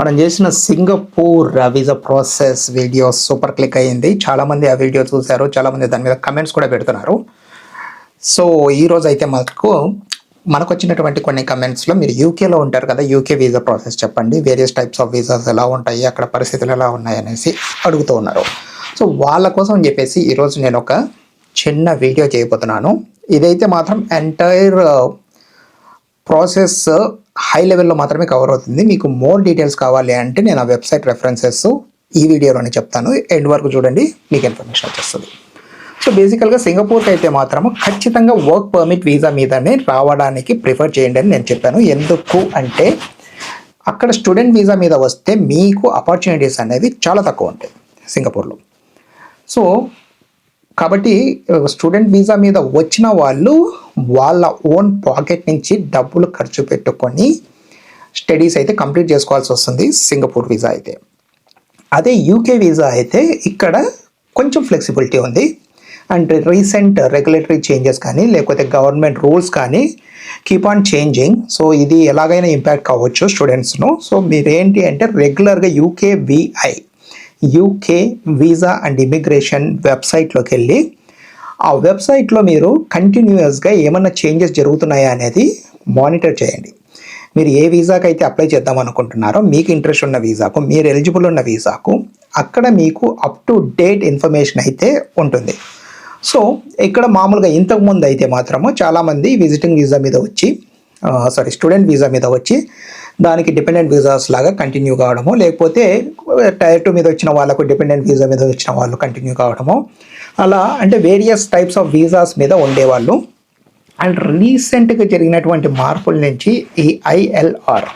మనం చేసిన Singapore visa process video super click అయ్యింది. చాలామంది ఆ వీడియో చూశారు. చాలామంది దాని మీద కమెంట్స్ కూడా పెడుతున్నారు. సో ఈరోజు అయితే మనకు మనకు వచ్చినటువంటి కొన్ని కమెంట్స్లో మీరు యూకేలో ఉంటారు కదా యూకే వీసా ప్రాసెస్ చెప్పండి. వేరియస్ టైప్స్ ఆఫ్ వీసాస్ ఎలా ఉంటాయి అక్కడ పరిస్థితులు ఎలా ఉన్నాయి అనేసి అడుగుతూ ఉన్నారు. సో వాళ్ళ కోసం చెప్పేసి ఈరోజు నేను ఒక చిన్న వీడియో చేయబోతున్నాను. ఇదైతే మాత్రం ఎంటైర్ ప్రాసెస్ uh, హై లెవెల్లో మాత్రమే కవర్ అవుతుంది. మీకు మోర్ డీటెయిల్స్ కావాలి అంటే నేను ఆ వెబ్సైట్ రెఫరెన్సెస్ ఈ వీడియోలోనే చెప్తాను. ఎండ్ వరకు చూడండి మీకు ఇన్ఫర్మేషన్ వచ్చేస్తుంది. సో బేసికల్గా సింగపూర్కి అయితే మాత్రం ఖచ్చితంగా వర్క్ పర్మిట్ వీసా మీదనే రావడానికి ప్రిఫర్ చేయండి అని నేను చెప్పాను. ఎందుకు అంటే అక్కడ స్టూడెంట్ వీసా మీద వస్తే మీకు ఆపర్చునిటీస్ అనేవి చాలా తక్కువ ఉంటాయి సింగపూర్లో సో కాబట్టి స్టూడెంట్ వీసా మీద వచ్చిన వాళ్ళు వాళ్ళ ఓన్ పాకెట్ నుంచి డబ్బులు ఖర్చు పెట్టుకొని స్టడీస్ అయితే కంప్లీట్ చేసుకోవాల్సి వస్తుంది సింగపూర్ వీసా అయితే. అదే యూకే వీసా అయితే ఇక్కడ కొంచెం ఫ్లెక్సిబిలిటీ ఉంది. అండ్ రీసెంట్ రెగ్యులేటరీ చేంజెస్ కానీ లేకపోతే గవర్నమెంట్ రూల్స్ కానీ కీప్ ఆన్ చేంజింగ్ సో ఇది ఎలాగైనా ఇంపాక్ట్ కావచ్చు స్టూడెంట్స్ను సో మీరేంటి అంటే రెగ్యులర్గా UK VI UK visa and immigration వెబ్సైట్లోకి వెళ్ళి ఆ వెబ్సైట్లో మీరు కంటిన్యూస్గా ఏమన్నా చేంజెస్ జరుగుతున్నాయా అనేది మానిటర్ చేయండి. మీరు ఏ వీసాకి అయితే అప్లై చేద్దాం అనుకుంటున్నారో మీకు ఇంట్రెస్ట్ ఉన్న వీసాకు మీరు ఎలిజిబుల్ ఉన్న వీసాకు అక్కడ మీకు అప్ టు డేట్ ఇన్ఫర్మేషన్ అయితే ఉంటుంది. సో ఇక్కడ మామూలుగా ఇంతకుముందు అయితే మాత్రము చాలామంది విజిటింగ్ వీసా మీద వచ్చి సారీ స్టూడెంట్ వీసా మీద వచ్చి దానికి డిపెండెంట్ వీసాస్ లాగా కంటిన్యూ కావడము లేకపోతే టైర్ టూ మీద వచ్చిన వాళ్ళకు డిపెండెంట్ వీసా మీద వచ్చిన వాళ్ళు కంటిన్యూ కావడము. అలా అంటే వేరియస్ టైప్స్ ఆఫ్ వీసాస్ మీద ఉండేవాళ్ళు. అండ్ రీసెంట్గా జరిగినటువంటి మార్పుల నుంచి ఈ ఐఎల్ఆర్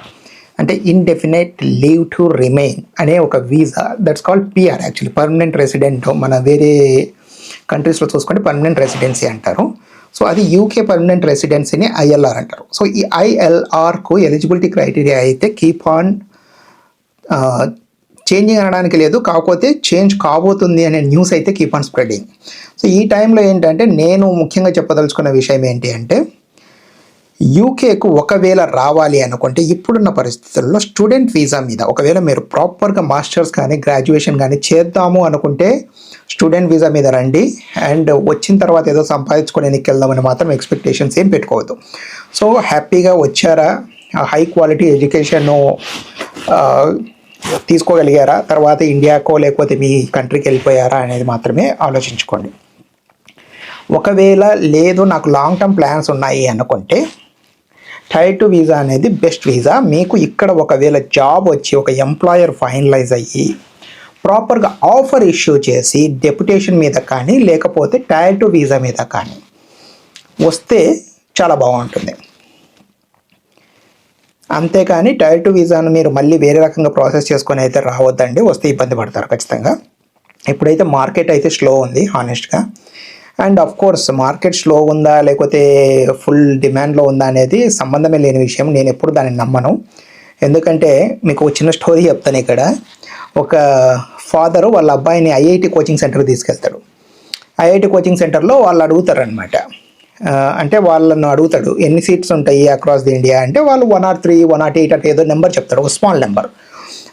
అంటే ఇన్డెఫినెట్ లీవ్ టు రిమైన్ అనే ఒక visa that's called PR actually permanent resident మన వేరే కంట్రీస్లో చూసుకుంటే పర్మనెంట్ రెసిడెన్సీ అంటారు. సో అది యూకే పర్మనెంట్ రెసిడెన్సీని ఐఎల్ఆర్ అంటారు. సో ఈ ఐఎల్ఆర్కు ఎలిజిబిలిటీ క్రైటీరియా అయితే కీప్ ఆన్ చేంజింగ్ అనడానికి లేదు కాకపోతే చేంజ్ కాబోతుంది అనే న్యూస్ అయితే కీప్ ఆన్ స్ప్రెడింగ్ సో ఈ టైంలో ఏంటంటే నేను ముఖ్యంగా చెప్పదలుచుకున్న విషయం ఏంటి అంటే యూకేకు ఒకవేళ రావాలి అనుకుంటే ఇప్పుడున్న పరిస్థితుల్లో స్టూడెంట్ వీసా మీద ఒకవేళ మీరు ప్రాపర్గా మాస్టర్స్ కానీ గ్రాడ్యుయేషన్ కానీ చేద్దాము అనుకుంటే స్టూడెంట్ వీసా మీద రండి. అండ్ వచ్చిన తర్వాత ఏదో సంపాదించుకొని వెళ్దామని మాత్రం ఎక్స్పెక్టేషన్స్ ఏం పెట్టుకోవద్దు. సో హ్యాపీగా వచ్చారా? హై క్వాలిటీ ఎడ్యుకేషను తీసుకోగలిగారా? తర్వాత ఇండియాకో లేకపోతే మీ కంట్రీకి వెళ్ళిపోయారా అనేది మాత్రమే ఆలోచించుకోండి. ఒకవేళ లేదు నాకు లాంగ్ టర్మ్ ప్లాన్స్ ఉన్నాయి అనుకుంటే టైర్ టు వీసా అనేది బెస్ట్ వీసా మీకు ఇక్కడ ఒకవేళ జాబ్ వచ్చి ఒక ఎంప్లాయర్ ఫైనలైజ్ అయ్యి ప్రాపర్గా ఆఫర్ ఇష్యూ చేసి డెప్యుటేషన్ మీద కానీ లేకపోతే టైర్ టు వీసా మీద కానీ వస్తే చాలా బాగుంటుంది. అంతేకాని టైర్ టు వీసాను మీరు మళ్ళీ వేరే రకంగా ప్రాసెస్ చేసుకొని అయితే రావద్దండి వస్తే ఇబ్బంది పడతారు ఖచ్చితంగా. ఇప్పుడైతే మార్కెట్ అయితే స్లో ఉంది హానెస్ట్గా and of course market slow ఉందా లేకపోతే ఫుల్ డిమాండ్లో ఉందా అనేది సంబంధమే లేని విషయం నేను ఎప్పుడు దాన్ని నమ్మను. ఎందుకంటే మీకు చిన్న స్టోరీ చెప్తాను ఇక్కడ. ఒక ఫాదరు వాళ్ళ అబ్బాయిని ఐఐటి కోచింగ్ సెంటర్కి తీసుకెళ్తాడు. ఐఐటి కోచింగ్ సెంటర్లో వాళ్ళు అడుగుతారనమాట అంటే వాళ్ళను అడుగుతాడు ఎన్ని సీట్స్ ఉంటాయి అక్రాస్ ది ఇండియా అంటే వాళ్ళు one or three one nought eight అంటే ఏదో నెంబర్ చెప్తాడు ఒక స్మాల్ నెంబర్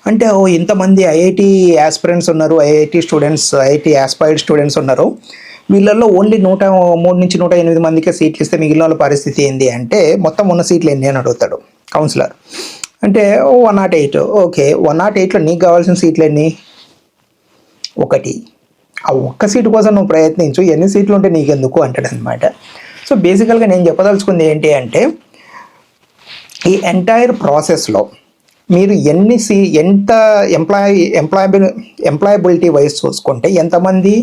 అంటే ఓ ఇంతమంది ఐఐటి యాస్పిరెంట్స్ ఉన్నారు IIT students IIT aspired students ఉన్నారు. వీళ్ళల్లో ఓన్లీ నూట మూడు నుంచి నూట ఎనిమిది మందికే సీట్లు ఇస్తే మిగిలిన వాళ్ళ పరిస్థితి ఏంటి అంటే మొత్తం ఉన్న సీట్లు ఎన్ని? అని అడుగుతాడు కౌన్సిలర్ అంటే one nought eight okay one nought ఎయిట్లో నీకు కావాల్సిన సీట్లు ఎన్ని? ఒకటి. ఆ ఒక్క సీటు కోసం నువ్వు ప్రయత్నించు ఎన్ని సీట్లు ఉంటే నీకెందుకు? అంటాడు అనమాట సో బేసికల్గా నేను చెప్పదలుచుకుంది ఏంటి అంటే ఈ ఎంటైర్ ప్రాసెస్లో మీరు ఎన్ని సీ ఎంత ఎంప్లాయ్ ఎంప్లాయబుల్ ఎంప్లాయబిలిటీ వైజ్ చూసుకుంటే ఎంతమంది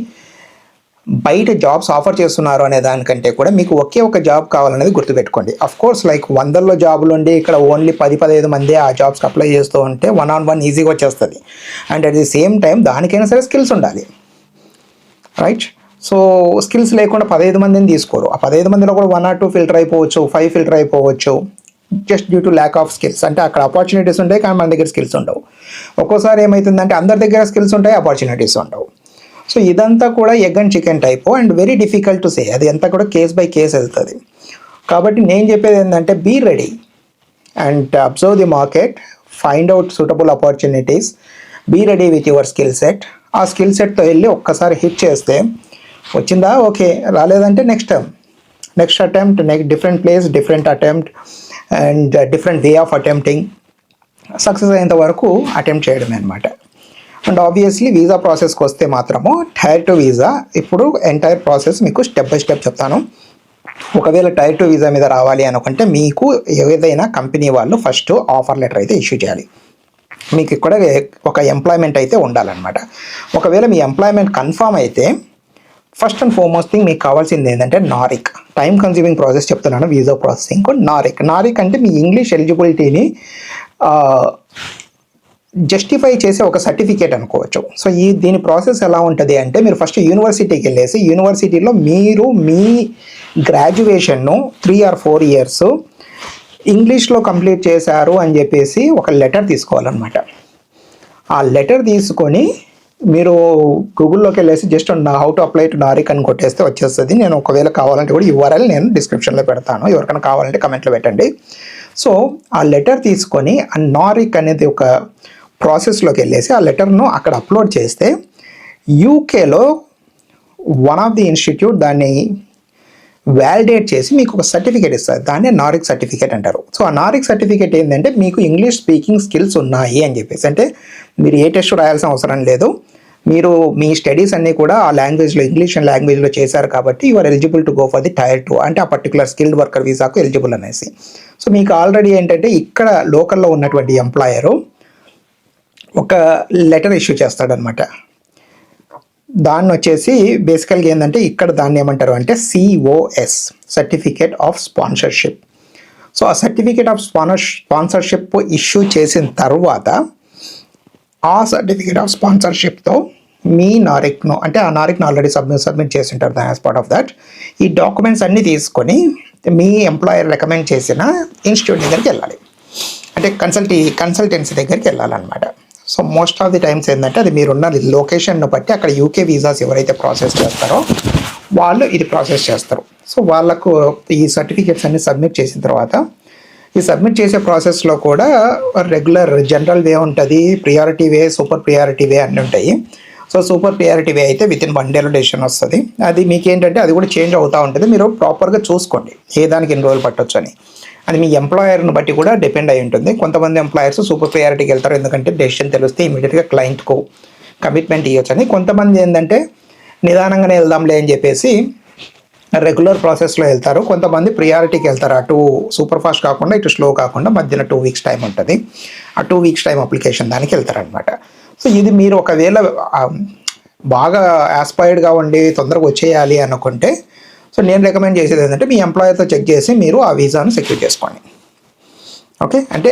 బయట జాబ్స్ ఆఫర్ చేస్తున్నారు అనే దానికంటే కూడా మీకు ఒకే ఒక జాబ్ కావాలనేది గుర్తుపెట్టుకోండి. అఫ్ కోర్స్ లైక్ వందల్లో జాబులు ఉండి ఇక్కడ ఓన్లీ పది పదిహేను మంది ఆ జాబ్స్కి అప్లై చేస్తూ ఉంటే వన్ ఆన్ వన్ ఈజీగా వచ్చేస్తుంది. And at the same time దానికైనా సరే స్కిల్స్ ఉండాలి. రైట్ సో స్కిల్స్ లేకుండా పదహైదు మందిని తీసుకోరు. ఆ పదహైదు మందిలో కూడా వన్ ఆర్ టూ ఫిల్టర్ అయిపోవచ్చు ఫైవ్ ఫిల్టర్ అయిపోవచ్చు just due to lack of skills అంటే అక్కడ ఆపర్చునిటీస్ ఉంటాయి కానీ మన దగ్గర స్కిల్స్ ఉండవు. ఒక్కోసారి ఏమవుతుందంటే అందరి దగ్గర స్కిల్స్ ఉంటాయి ఆపర్చునిటీస్ ఉండవు. సో ఇదంతా కూడా egg and chicken type and very difficult to say అది అంతా కూడా కేస్ బై కేస్ వెళ్తుంది. కాబట్టి నేను చెప్పేది ఏంటంటే be ready and observe the market find out suitable opportunities be ready with your skill set ఆ స్కిల్ సెట్తో వెళ్ళి ఒక్కసారి హిట్ చేస్తే వచ్చిందా? ఓకే. రాలేదంటే next next attempt next different place different attempt and different way of attempting success అయ్యేంత వరకు attempt చేయడమే అనమాట అండ్ ఆబ్వియస్లీ వీసా ప్రాసెస్కి వస్తే మాత్రము టైర్ టు వీసా ఇప్పుడు ఎంటైర్ ప్రాసెస్ మీకు స్టెప్ బై స్టెప్ చెప్తాను. ఒకవేళ టైర్ టు వీసా మీద రావాలి అనుకుంటే మీకు ఏదైనా కంపెనీ వాళ్ళు ఫస్ట్ ఆఫర్ లెటర్ అయితే ఇష్యూ చేయాలి. మీకు ఇక్కడ ఒక ఎంప్లాయ్మెంట్ అయితే ఉండాలన్నమాట. ఒకవేళ మీ ఎంప్లాయ్మెంట్ కన్ఫామ్ అయితే ఫస్ట్ అండ్ ఫార్మోస్ట్ థింగ్ మీకు కావాల్సింది ఏంటంటే నారిక్. టైం కన్స్యూమింగ్ ప్రాసెస్ చెప్తున్నాను వీసా ప్రాసెసింగ్ నారిక్. నారిక్ అంటే మీ ఇంగ్లీష్ ఎలిజిబిలిటీని జస్టిఫై చేసే ఒక సర్టిఫికేట్ అనుకోవచ్చు. సో ఈ దీని ప్రాసెస్ ఎలా ఉంటుంది అంటే మీరు ఫస్ట్ యూనివర్సిటీకి వెళ్ళేసి యూనివర్సిటీలో మీరు మీ గ్రాడ్యుయేషన్ను త్రీ ఆర్ ఫోర్ ఇయర్స్ ఇంగ్లీష్లో కంప్లీట్ చేశారు అని చెప్పేసి ఒక లెటర్ తీసుకోవాలన్నమాట. ఆ లెటర్ తీసుకొని మీరు గూగుల్లోకి వెళ్ళేసి just how to apply to NARIC అని కొట్టేస్తే వచ్చేస్తుంది. నేను ఒకవేళ కావాలంటే కూడా యూఆర్ఎల్ నేను డిస్క్రిప్షన్లో పెడతాను. ఎవరికైనా కావాలంటే కమెంట్లో పెట్టండి. సో ఆ లెటర్ తీసుకొని ఆ నారిక్ అనేది ఒక ప్రాసెస్లోకి వెళ్ళేసి ఆ లెటర్ను అక్కడ అప్లోడ్ చేస్తే యూకేలో వన్ ఆఫ్ ది ఇన్స్టిట్యూట్ దాన్ని వ్యాలిడేట్ చేసి మీకు ఒక సర్టిఫికేట్ ఇస్తారు. దాన్ని నారిక్ సర్టిఫికేట్ అంటారు. సో ఆ నారిక్ సర్టిఫికేట్ ఏంటంటే మీకు ఇంగ్లీష్ స్పీకింగ్ స్కిల్స్ ఉన్నాయి అని చెప్పేసి. అంటే మీరు ఏ టెస్ట్ రాయాల్సిన అవసరం లేదు. మీరు మీ స్టడీస్ అన్నీ కూడా ఆ లాంగ్వేజ్లో ఇంగ్లీష్ అండ్ లాంగ్వేజ్లో చేశారు కాబట్టి you are eligible to go for the tier two అంటే ఆ పర్టికులర్ స్కిల్డ్ వర్కర్ వీసాకు ఎలిజిబుల్ అనేసి. సో మీకు ఆల్రెడీ ఏంటంటే ఇక్కడ లోకల్లో ఉన్నటువంటి ఎంప్లాయరు ఒక లెటర్ ఇష్యూ చేస్తాడనమాట దాన్ని వచ్చేసి బేసికల్గా ఏంటంటే ఇక్కడ దాన్ని ఏమంటారు అంటే COS certificate of sponsorship so ఆ certificate of sponsor sponsorship issue చేసిన తర్వాత ఆ సర్టిఫికేట్ ఆఫ్ స్పాన్సర్షిప్తో మీ నారిక్ను అంటే ఆ నారిక్ను ఆల్రెడీ సబ్మిట్ సబ్మిట్ చేసి ఉంటారు యాజ్ పార్ట్ ఆఫ్ దట్ ఈ డాక్యుమెంట్స్ అన్నీ తీసుకొని మీ ఎంప్లాయర్ రికమెండ్ చేసిన ఇన్స్టిట్యూట్ దగ్గరికి వెళ్ళాలి. అంటే కన్సల్టీ కన్సల్టెన్సీ దగ్గరికి వెళ్ళాలన్నమాట. So most of the times ఏంటంటే అది మీరున్న లొకేషన్ను బట్టి అక్కడ యూకే వీసాస్ ఎవరైతే ప్రాసెస్ చేస్తారో వాళ్ళు ఇది ప్రాసెస్ చేస్తారు. సో వాళ్ళకు ఈ సర్టిఫికేట్స్ అన్ని సబ్మిట్ చేసిన తర్వాత ఈ సబ్మిట్ చేసే ప్రాసెస్లో కూడా రెగ్యులర్ జనరల్ వే ఉంటుంది priority way super priority way అన్నీ ఉంటాయి. సో సూపర్ ప్రియారిటీ వే అయితే విత్ ఇన్ వన్ డేలో డెసిషన్ వస్తుంది. అది మీకు ఏంటంటే అది కూడా చేంజ్ అవుతూ ఉంటుంది. మీరు ప్రాపర్గా చూసుకోండి. ఏ దానికి ఎన్ని రోజులు పట్టొచ్చు అని అది మీ ఎంప్లాయర్ని బట్టి కూడా డిపెండ్ అయి ఉంటుంది. కొంతమంది ఎంప్లాయర్స్ సూపర్ ప్రయారిటీకి వెళ్తారు. ఎందుకంటే డెసిషన్ తెలిస్తే ఇమీడియట్గా క్లయింట్కు కమిట్మెంట్ ఇవ్వచ్చు అని కొంతమంది ఏంటంటే నిదానంగానే వెళ్దాంలే అని చెప్పేసి రెగ్యులర్ ప్రాసెస్లో వెళ్తారు. కొంతమంది ప్రియారిటీకి వెళ్తారు. అటు సూపర్ ఫాస్ట్ కాకుండా ఇటు స్లో కాకుండా మధ్యన టూ వీక్స్ టైం ఉంటుంది. ఆ టూ వీక్స్ టైం అప్లికేషన్ దానికి వెళ్తారనమాట సో ఇది మీరు ఒకవేళ బాగా ఆస్పైర్డ్గా ఉండి తొందరగా వచ్చేయాలి అనుకుంటే సో నేను రికమెండ్ చేసేది ఏంటంటే మీ ఎంప్లాయర్తో చెక్ చేసి మీరు ఆ వీసాను సెక్యూర్ చేసుకోండి. ఓకే అంటే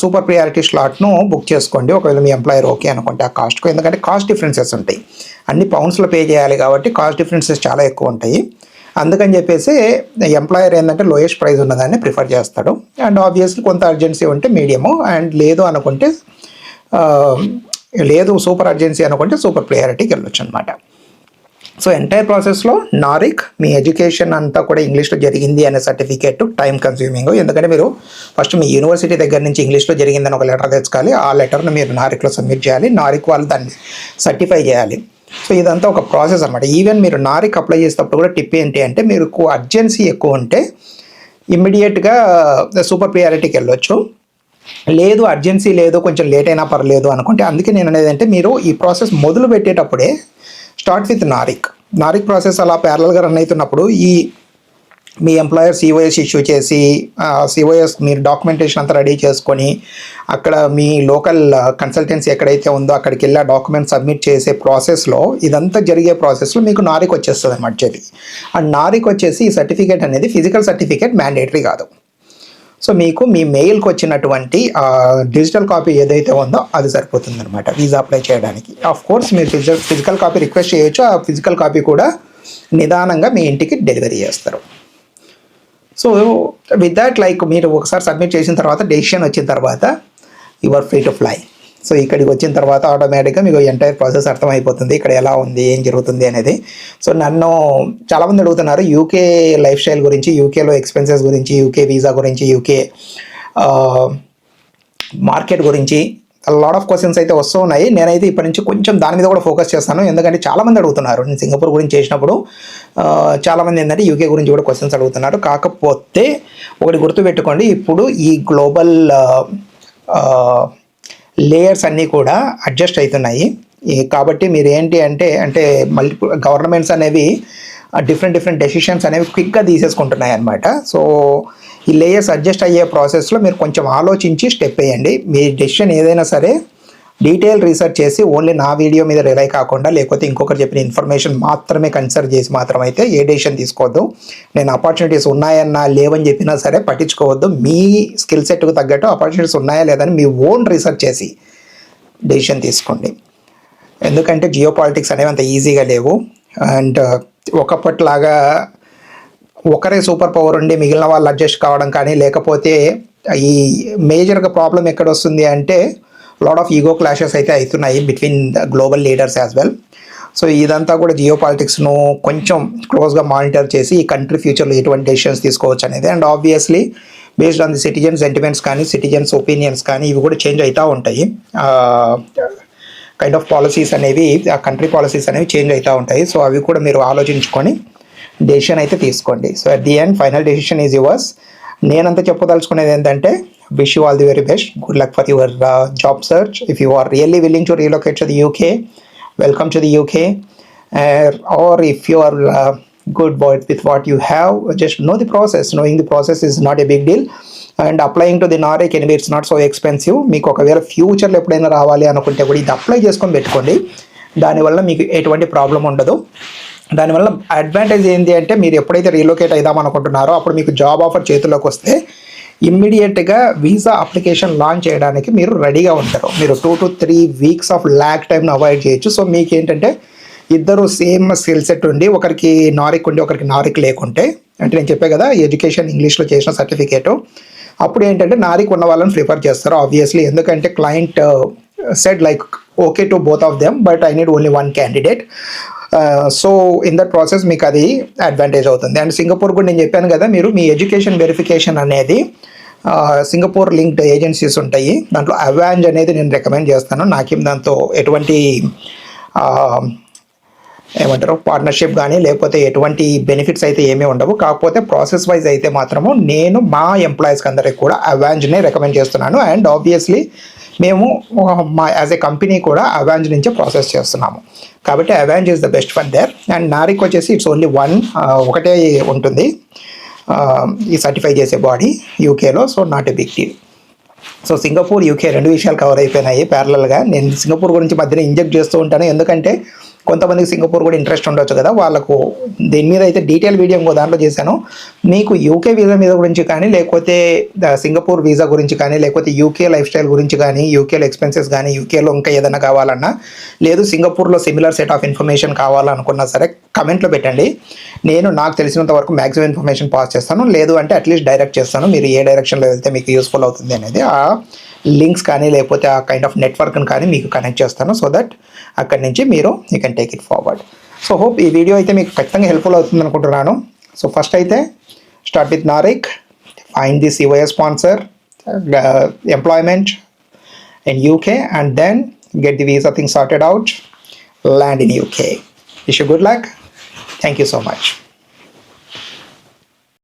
సూపర్ ప్రియారిటీ స్లాట్ను బుక్ చేసుకోండి. ఒకవేళ మీ ఎంప్లాయర్ ఓకే అనుకుంటే ఆ కాస్ట్కు ఎందుకంటే కాస్ట్ డిఫరెన్సెస్ ఉంటాయి. అన్ని పౌండ్స్లో పే చేయాలి కాబట్టి కాస్ట్ డిఫరెన్సెస్ చాలా ఎక్కువ ఉంటాయి. అందుకని చెప్పేసి ఎంప్లాయర్ ఏంటంటే లోయెస్ట్ ప్రైస్ ఉన్నదాన్ని ప్రిఫర్ చేస్తాడు. అండ్ ఆబ్వియస్లీ కొంత అర్జెన్సీ ఉంటే మీడియము అండ్ లేదు అనుకుంటే లేదు సూపర్ అర్జెన్సీ అనుకుంటే సూపర్ ప్రియారిటీకి వెళ్ళొచ్చు అనమాట సో ఎంటైర్ ప్రాసెస్లో నారిక్ మీ ఎడ్యుకేషన్ అంతా కూడా ఇంగ్లీష్లో జరిగింది అనే సర్టిఫికేట్ టైం కన్స్యూమింగ్ ఎందుకంటే మీరు ఫస్ట్ మీ యూనివర్సిటీ దగ్గర నుంచి ఇంగ్లీష్లో జరిగిందని ఒక లెటర్ తెచ్చుకోవాలి. ఆ లెటర్ను మీరు నారిక్లో సబ్మిట్ చేయాలి. నారిక్ వాళ్ళు దాన్ని సర్టిఫై చేయాలి. సో ఇదంతా ఒక ప్రాసెస్ అనమాట ఈవెన్ మీరు నారిక్ అప్లై చేసేటప్పుడు కూడా టిప్ ఏంటి అంటే మీరు అర్జెన్సీ ఎక్కువ ఉంటే ఇమ్మీడియట్గా సూపర్ ప్రియారిటీకి వెళ్ళొచ్చు. లేదు అర్జెన్సీ లేదు కొంచెం లేట్ అయినా పర్లేదు అనుకుంటే అందుకే నేను అనేది అంటే మీరు ఈ ప్రాసెస్ మొదలు పెట్టేటప్పుడే start with NARIC. NARIC process అలా ప్యారల్గా రన్ అవుతున్నప్పుడు ఈ మీ ఎంప్లాయర్ సిఓఎస్ ఇష్యూ చేసి సిఓఎస్ మీరు డాక్యుమెంటేషన్ అంతా రెడీ చేసుకొని అక్కడ మీ లోకల్ కన్సల్టెన్సీ ఎక్కడైతే ఉందో అక్కడికి వెళ్ళి ఆ డాక్యుమెంట్ సబ్మిట్ చేసే ప్రాసెస్లో ఇదంతా జరిగే ప్రాసెస్లో మీకు నారిక్ వచ్చేస్తుంది అన్నమాట చెప్పి అండ్ నారిక్ వచ్చేసి ఈ సర్టిఫికేట్ అనేది ఫిజికల్ సర్టిఫికేట్ మ్యాండేటరీ కాదు. సో మీకు మీ మెయిల్కి వచ్చినటువంటి డిజిటల్ కాపీ ఏదైతే ఉందో అది సరిపోతుంది అనమాట వీసా అప్లై చేయడానికి. ఆఫ్ కోర్స్ మీరు ఫిజికల్ ఫిజికల్ కాపీ రిక్వెస్ట్ చేయొచ్చు. ఆ ఫిజికల్ కాపీ కూడా నిదానంగా మీ ఇంటికి డెలివరీ చేస్తారు. సో విత్ దాట్ లైక్ మీరు ఒకసారి సబ్మిట్ చేసిన తర్వాత డెసిషన్ వచ్చిన తర్వాత your free to fly so ఇక్కడికి వచ్చిన తర్వాత ఆటోమేటిక్గా మీకు ఎంటైర్ ప్రాసెస్ అర్థమైపోతుంది ఇక్కడ ఎలా ఉంది ఏం జరుగుతుంది అనేది. సో నన్ను చాలామంది అడుగుతున్నారు యూకే లైఫ్ స్టైల్ గురించి యూకేలో ఎక్స్పెన్సెస్ గురించి యూకే వీసా గురించి యూకే మార్కెట్ గురించి లాడ్ ఆఫ్ క్వశ్చన్స్ అయితే వస్తూ ఉన్నాయి. నేనైతే ఇప్పటి నుంచి కొంచెం దాని మీద కూడా ఫోకస్ చేస్తాను. ఎందుకంటే చాలామంది అడుగుతున్నారు నేను సింగపూర్ గురించి చేసినప్పుడు చాలామంది ఏంటంటే యూకే గురించి కూడా క్వశ్చన్స్ అడుగుతున్నారు. కాకపోతే ఒకటి గుర్తుపెట్టుకోండి ఇప్పుడు ఈ గ్లోబల్ లేయర్స్ అన్నీ కూడా అడ్జస్ట్ అవుతున్నాయి. కాబట్టి మీరు ఏంటి అంటే అంటే మల్టిపుల్ గవర్నమెంట్స్ అనేవి డిఫరెంట్ డిఫరెంట్ డెసిషన్స్ అనేవి క్విక్గా తీసేసుకుంటున్నాయి అనమాట సో ఈ లేయర్స్ అడ్జస్ట్ అయ్యే ప్రాసెస్లో మీరు కొంచెం ఆలోచించి స్టెప్ వేయండి. మీ డెసిషన్ ఏదైనా సరే డీటెయిల్ రీసెర్చ్ చేసి ఓన్లీ నా వీడియో మీద రిలై కాకుండా లేకపోతే ఇంకొకరు చెప్పిన ఇన్ఫర్మేషన్ మాత్రమే కన్సిడర్ చేసి మాత్రం అయితే ఏ డెసిషన్ తీసుకోవద్దు. నేను ఆపర్చునిటీస్ ఉన్నాయన్నా లేవని చెప్పినా సరే పట్టించుకోవద్దు. మీ స్కిల్ సెట్కు తగ్గట్టు ఆపర్చునిటీస్ ఉన్నాయా లేదని మీ ఓన్ రీసెర్చ్ చేసి డెసిషన్ తీసుకోండి. ఎందుకంటే జియో పాలిటిక్స్ అనేవి అంత ఈజీగా లేవు. అండ్ uh, ఒకప్పటిలాగా ఒకరే సూపర్ పవర్ ఉండి మిగిలిన వాళ్ళు అడ్జస్ట్ కావడం కానీ లేకపోతే ఈ మేజర్గా ప్రాబ్లం ఎక్కడ వస్తుంది అంటే లాడ్ ఆఫ్ ఈగో క్లాషెస్ అయితే అవుతున్నాయి between the global leaders as well so ఇదంతా కూడా జియో పాలిటిక్స్ను కొంచెం క్లోజ్గా మానిటర్ చేసి ఈ కంట్రీ ఫ్యూచర్లో ఎటువంటి డెసిషన్స్ తీసుకోవచ్చు అనేది. And obviously based on the citizen sentiments కానీ సిటిజన్స్ ఒపీనియన్స్ కానీ ఇవి కూడా చేంజ్ అవుతూ ఉంటాయి. కైండ్ ఆఫ్ పాలసీస్ అనేవి ఆ కంట్రీ పాలసీస్ అనేవి చేంజ్ అవుతూ ఉంటాయి. సో అవి కూడా మీరు ఆలోచించుకొని డెసిషన్ అయితే తీసుకోండి. So at the end final decision is yours నేనంతా చెప్పదలుచుకునేది ఏంటంటే wish you all the very best good luck for your job search if you are really willing to relocate to the UK welcome to the UK are if you are good bye uh, uh, uh, with what you have just know the process. Knowing the process is not a big deal. And applying to the NARIC anyway it's not so expensive మీకు ఒకవేళ ఫ్యూచర్లో ఎప్పుడైనా రావాలి అనుకుంటే కూడా ఇది apply చేసుకొని పెట్టుకోండి. దానివల్ల మీకు ఎటువంటి ప్రాబ్లం ఉండదు. దానివల్ల అడ్వాంటేజ్ ఏంటి అంటే మీరు ఎప్పుడైతే రీలొకేట్ అవుదాం అనుకుంటున్నారో అప్పుడు మీకు జాబ్ ఆఫర్ చేతిలోకి వస్తే ఇమ్మీడియట్గా వీసా అప్లికేషన్ లాంచ్ చేయడానికి మీరు రెడీగా ఉంటారు. మీరు two to three weeks of lack టైంని అవాయిడ్ చేయొచ్చు. సో మీకు ఏంటంటే ఇద్దరు సేమ్ స్కిల్ సెట్ ఉండి ఒకరికి నారిక్ ఉండి ఒకరికి నారిక్ లేకుంటే అంటే నేను చెప్పే కదా ఎడ్యుకేషన్ ఇంగ్లీష్లో చేసిన సర్టిఫికేట్. అప్పుడు ఏంటంటే నారిక్ ఉన్న వాళ్ళని ప్రిఫర్ చేస్తారు ఆబ్వియస్లీ. ఎందుకంటే client said like okay to both of them but I need only one candidate so in that process మీకు అది అడ్వాంటేజ్ అవుతుంది. అండ్ సింగపూర్ కూడా నేను చెప్పాను కదా మీరు మీ ఎడ్యుకేషన్ వెరిఫికేషన్ అనేది సింగపూర్ లింక్డ్ ఏజెన్సీస్ ఉంటాయి. దాంట్లో అవాంజ్ అనేది నేను రికమెండ్ చేస్తాను. నాకేం దాంతో ఎటువంటి ఏమంటారు పార్ట్నర్షిప్ కానీ లేకపోతే ఎటువంటి బెనిఫిట్స్ అయితే ఏమీ ఉండవు. కాకపోతే ప్రాసెస్ వైజ్ అయితే మాత్రము నేను మా ఎంప్లాయీస్కి అందరికి కూడా అవాంజ్నే రికమెండ్ చేస్తున్నాను. అండ్ ఆబ్వియస్లీ మేము మా యాజ్ ఏ కంపెనీ కూడా అవాంజ్ నుంచే ప్రాసెస్ చేస్తున్నాము. కాబట్టి Avanz is the best for there and NARIC వచ్చేసి ఇట్స్ ఓన్లీ వన్ ఒకటే ఉంటుంది. Um, ఈ సర్టిఫై చేసే బాడీ యూకేలో so not a big deal so Singapore UK రెండు విషయాలు కవర్ అయిపోయినాయి ప్యారలల్గా నేను సింగపూర్ గురించి మధ్యన ఇంజెక్ట్ చేస్తూ ఉంటాను. ఎందుకంటే కొంతమందికి సింగపూర్ కూడా ఇంట్రెస్ట్ ఉండొచ్చు కదా. వాళ్ళకు దీని మీద అయితే డీటెయిల్ వీడియో ఇంకో దాంట్లో చేశాను. మీకు యూకే వీసా మీద గురించి కానీ లేకపోతే సింగపూర్ వీసా గురించి కానీ లేకపోతే యూకే లైఫ్ స్టైల్ గురించి కానీ యూకేలో ఎక్స్పెన్సెస్ కానీ యూకేలో ఇంకా ఏదైనా కావాలన్నా లేదు సింగపూర్లో సిమిలర్ సెట్ ఆఫ్ ఇన్ఫర్మేషన్ కావాలనుకున్నా సరే కమెంట్లో పెట్టండి. నేను నాకు తెలిసినంత వరకు మ్యాక్సిమం ఇన్ఫర్మేషన్ పాస్ చేస్తాను. లేదు అంటే అట్లీస్ట్ డైరెక్ట్ చేస్తాను. మీరు ఏ డైరెక్షన్లో వెళ్తే మీకు యూస్ఫుల్ అవుతుంది అనేది ఆ లింక్స్ కానీ లేకపోతే ఆ కైండ్ ఆఫ్ నెట్వర్క్ని కానీ మీకు కనెక్ట్ చేస్తాను. సో దట్ అక్కడి నుంచి మీరు ఇక can take it forward so hope ఈ వీడియో అయితే మీకు ఖచ్చితంగా హెల్ప్ఫుల్ అవుతుంది అనుకుంటున్నాను సో ఫస్ట్ అయితే start with NARIC find the CYS sponsor employment in UK and then get the visa thing sorted out, land in UK. Wish you good luck. Thank you so much.